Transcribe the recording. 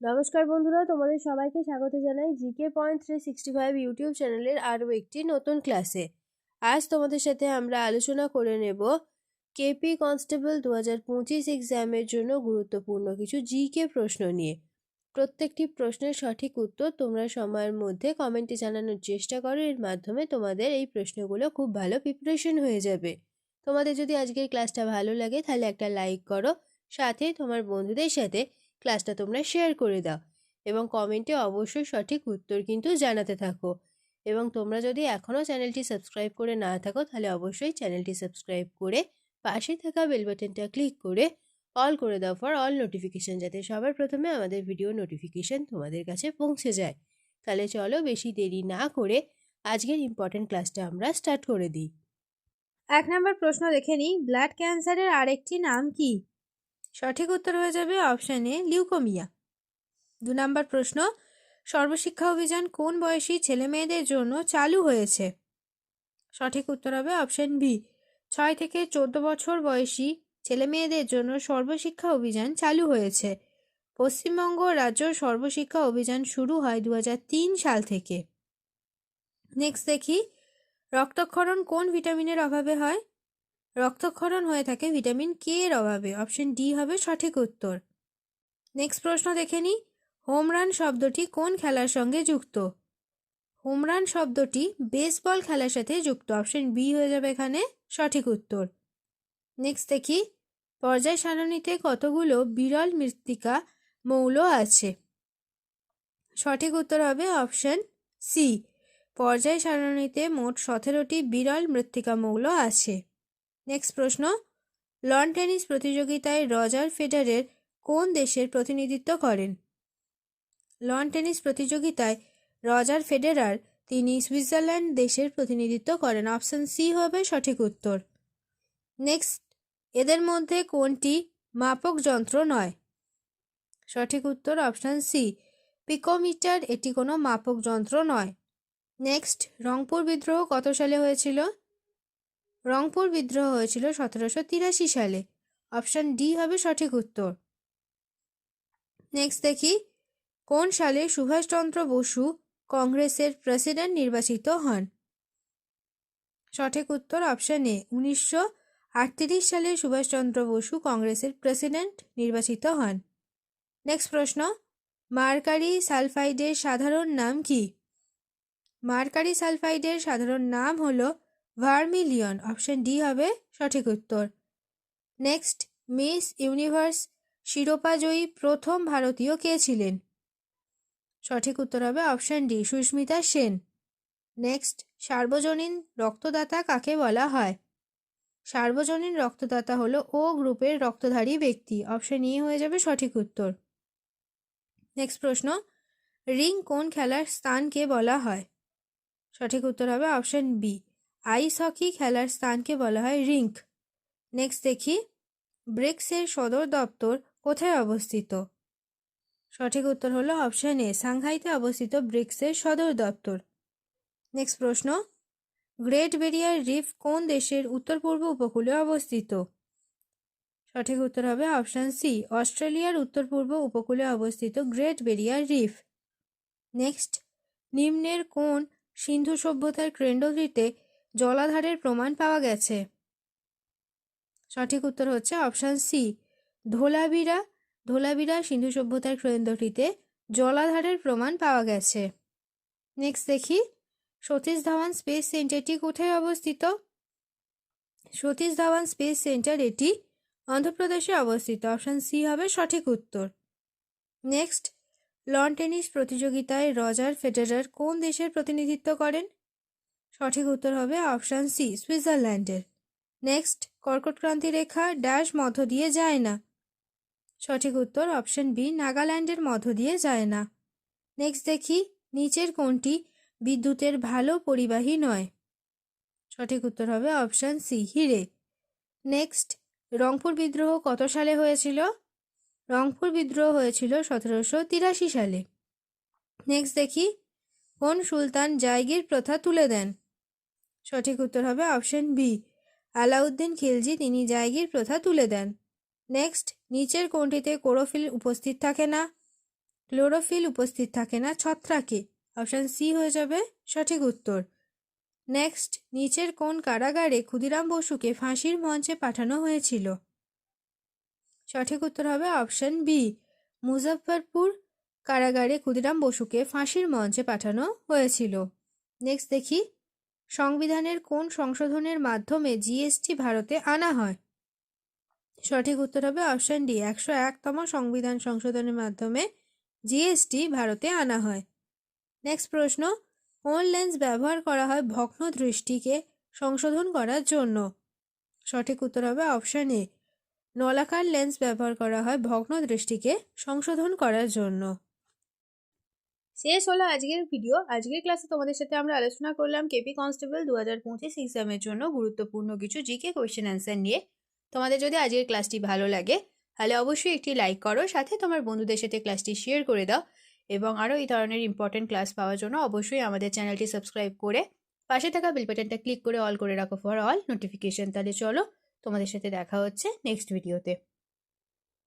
নমস্কার বন্ধুরা, তোমাদের সবাইকে স্বাগত জানাই GK point three sixty five YouTube চ্যানেলের আরও একটি নতুন ক্লাসে। আজ তোমাদের সাথে আমরা আলোচনা করে নেব কেপি কনস্টেবল দু হাজার পঁচিশ এক্সামের জন্য গুরুত্বপূর্ণ কিছু জিকে প্রশ্ন নিয়ে। প্রত্যেকটি প্রশ্নের সঠিক উত্তর তোমরা সময়ের মধ্যে কমেন্টে জানানোর চেষ্টা করো, এর মাধ্যমে তোমাদের এই প্রশ্নগুলো খুব ভালো প্রিপারেশন হয়ে যাবে। তোমাদের যদি আজকের ক্লাসটা ভালো লাগে তাহলে একটা লাইক করো, সাথে তোমার বন্ধুদের সাথে ক্লাসটা তোমরা শেয়ার করে দাও এবং কমেন্টে অবশ্যই সঠিক উত্তর কিন্তু জানাতে থাকো। এবং তোমরা যদি এখনও চ্যানেলটি সাবস্ক্রাইব করে না থাকো, তাহলে অবশ্যই চ্যানেলটি সাবস্ক্রাইব করে পাশে থাকা বেল বাটনটা ক্লিক করে অল করে দাও ফর অল নোটিফিকেশান যাতে সবার প্রথমে আমাদের ভিডিও নোটিফিকেশান তোমাদের কাছে পৌঁছে যায়। তাহলে চলো বেশি দেরি না করে আজকের ইম্পর্টেন্ট ক্লাসটা আমরা স্টার্ট করে দিই। এক নম্বর প্রশ্ন দেখে নিই, ব্লাড ক্যান্সারের আরেকটি নাম কি? সঠিক উত্তর হয়ে যাবে অপশান এ লিউকোমিয়া দু নম্বর প্রশ্ন, সর্বশিক্ষা অভিযান কোন বয়সী ছেলে মেয়েদের জন্য চালু হয়েছে? সঠিক উত্তর হবে অপশান বি ছয় থেকে চোদ্দ বছর বয়সী ছেলে মেয়েদের জন্য সর্বশিক্ষা অভিযান চালু হয়েছে। পশ্চিমবঙ্গ রাজ্য সর্বশিক্ষা অভিযান শুরু হয় দু হাজার তিন সাল থেকে। নেক্সট দেখি, রক্তক্ষরণ কোন ভিটামিনের অভাবে হয়? রক্তক্ষরণ হয়ে থাকে ভিটামিন কে এর অভাবে? অপশন ডি হবে সঠিক উত্তর। নেক্সট প্রশ্ন দেখে নিই। হোমরান শব্দটি কোন খেলার সঙ্গে যুক্ত? হোমরান শব্দটি বেসবল খেলার সাথে যুক্ত। অপশন বি হয়ে যাবে এখানে সঠিক উত্তর। নেক্সট দেখি। পর্যায় সারণীতে কতগুলো বিরল মৃত্তিকা মৌল আছে? সঠিক উত্তর হবে অপশন সি। পর্যায় সারণীতে মোট সতেরোটি বিরল মৃত্তিকা মৌল আছে। নেক্সট প্রশ্ন. লন টেনিস প্রতিযোগিতায় রজার ফেডারের কোন দেশের প্রতিনিধিত্ব করেন? লন টেনিস প্রতিযোগিতায় রজার ফেডেরার, তিনি সুইজারল্যান্ড দেশের প্রতিনিধিত্ব করেন। অপশন সি হবে সঠিক উত্তর। নেক্সট এদের মধ্যে কোনটি মাপক যন্ত্র নয়? সঠিক উত্তর অপশান সি পিকোমিটার, এটি কোনো মাপক যন্ত্র নয়। নেক্সট রংপুর বিদ্রোহ কত সালে হয়েছিল? রংপুর বিদ্রোহ হয়েছিল সতেরোশো তিরাশি সালে। অপশান ডি হবে সঠিক উত্তর। নেক্সট দেখি, কোন সালে সুভাষচন্দ্র বসু কংগ্রেসের প্রেসিডেন্ট নির্বাচিত হন? সঠিক উত্তর অপশান এ, উনিশশো আটত্রিশ সালে সুভাষচন্দ্র বসু কংগ্রেসের প্রেসিডেন্ট নির্বাচিত হন। নেক্সট প্রশ্ন, মার্কারি সালফাইডের সাধারণ নাম কি? মার্কারি সালফাইডের সাধারণ নাম হলো ভার্মিলিয়ন অপশন ডি হবে সঠিক উত্তর। নেক্সট মিস ইউনিভার্স শিরোপাজয়ী প্রথম ভারতীয় কে ছিলেন? সঠিক উত্তর হবে option D Sushmita Sen. Next সার্বজনীন রক্তদাতা কাকে বলা হয়? সার্বজনীন রক্তদাতা হলো ও গ্রুপের রক্তধারী ব্যক্তি। অপশন ই হয়ে যাবে সঠিক উত্তর। নেক্সট প্রশ্ন রিং কোন খেলার স্থানকে বলা হয়? সঠিক উত্তর হবে অপশন বি আইস হকি খেলার স্থানকে বলা হয় রিঙ্ক নেক্সট দেখি, ব্রিক্সের সদর দপ্তর কোথায় অবস্থিত? সঠিক উত্তর হলো অপশন এ, সাংহাইতে অবস্থিত ব্রিক্সের সদর দপ্তর। নেক্সট প্রশ্ন, গ্রেট বেরিয়ার রিফ কোন দেশের উত্তর পূর্ব উপকূলে অবস্থিত? সঠিক উত্তর হবে অপশান সি, অস্ট্রেলিয়ার উত্তর পূর্ব উপকূলে অবস্থিত গ্রেট বেরিয়ার রিফ। নেক্সট, নিম্নের কোন সিন্ধু সভ্যতার কেন্দ্রটিতে জলাধারের প্রমাণ পাওয়া গেছে। সঠিক উত্তর হচ্ছে অপশান সি। ধোলাবিরা ধোলাবিরা সিন্ধু সভ্যতার কেন্দ্রটিতে জলাধারের প্রমাণ পাওয়া গেছে। নেক্সট দেখি, সতীশ ধাওয়ান স্পেস সেন্টারটি কোথায় অবস্থিত? সতীশ ধাওয়ান স্পেস সেন্টার এটি অন্ধ্রপ্রদেশে অবস্থিত। অপশান সি হবে সঠিক উত্তর। নেক্সট লন টেনিস প্রতিযোগিতায় রজার ফেডারার কোন দেশের প্রতিনিধিত্ব করেন? সঠিক উত্তর হবে অপশান সি, সুইজারল্যান্ডের। নেক্সট কর্কটক্রান্তি রেখা ড্যাশ মধ্য দিয়ে যায় না। সঠিক উত্তর অপশান বি, নাগাল্যান্ডের মধ্য দিয়ে যায় না। নেক্সট দেখি, নিচের কোনটি বিদ্যুতের ভালো পরিবাহী নয়? সঠিক উত্তর হবে অপশান সি, হিরে। নেক্সট, রংপুর বিদ্রোহ কত সালে হয়েছিল? রংপুর বিদ্রোহ হয়েছিল সতেরোশো তিরাশি সালে। নেক্সট দেখি, কোন সুলতান জায়গির প্রথা তুলে দেন? সঠিক উত্তর হবে অপশন বি। আলাউদ্দিন খিলজি তিনি জায়গির প্রথা তুলে দেন। নেক্সট, নিচের কোনটিতে কোরোফিল উপস্থিত থাকে না? ক্লোরোফিল উপস্থিত থাকে না ছত্রাকে। অপশান সি হয়ে যাবে সঠিক উত্তর। নেক্সট, নিচের কোন কারাগারে ক্ষুদিরাম বসুকে ফাঁসির মঞ্চে পাঠানো হয়েছিল? সঠিক উত্তর হবে অপশন বি। মুজফ্ফরপুর কারাগারে ক্ষুদিরাম বসুকে ফাঁসির মঞ্চে পাঠানো হয়েছিল। নেক্সট দেখি। সংবিধানের কোন সংশোধনের মাধ্যমে জিএসটি ভারতে আনা হয়? সঠিক উত্তর হবে অপশন ডি একশো একতম সংবিধান সংশোধনের মাধ্যমে জিএসটি ভারতে আনা হয়। নেক্সট প্রশ্ন, কোন লেন্স ব্যবহার করা হয় ভগ্ন দৃষ্টিকে সংশোধন করার জন্য? সঠিক উত্তর হবে অপশন এ নলাকার লেন্স ব্যবহার করা হয় ভগ্ন দৃষ্টিকে সংশোধন করার জন্য। শেষ হলো আজকের ভিডিও আজকের ক্লাসে তোমাদের সাথে আমরা আলোচনা করলাম কেপি কনস্টেবল দু হাজার পঁচিশ এক্সামের জন্য গুরুত্বপূর্ণ কিছু জিকে কোয়েশ্চেন অ্যান্সার নিয়ে। তোমাদের যদি আজকের ক্লাসটি ভালো লাগে, তাহলে অবশ্যই একটি লাইক করো, সাথে তোমার বন্ধুদের সাথে ক্লাসটি শেয়ার করে দাও। এবং আরও এই ধরনের ইম্পর্টেন্ট ক্লাস পাওয়ার জন্য অবশ্যই আমাদের চ্যানেলটি সাবস্ক্রাইব করে পাশে থাকা বেল বাটনটা ক্লিক করে অল করে রাখো ফর অল নোটিফিকেশন তাহলে চলো তোমাদের সাথে দেখা হচ্ছে নেক্সট ভিডিওতে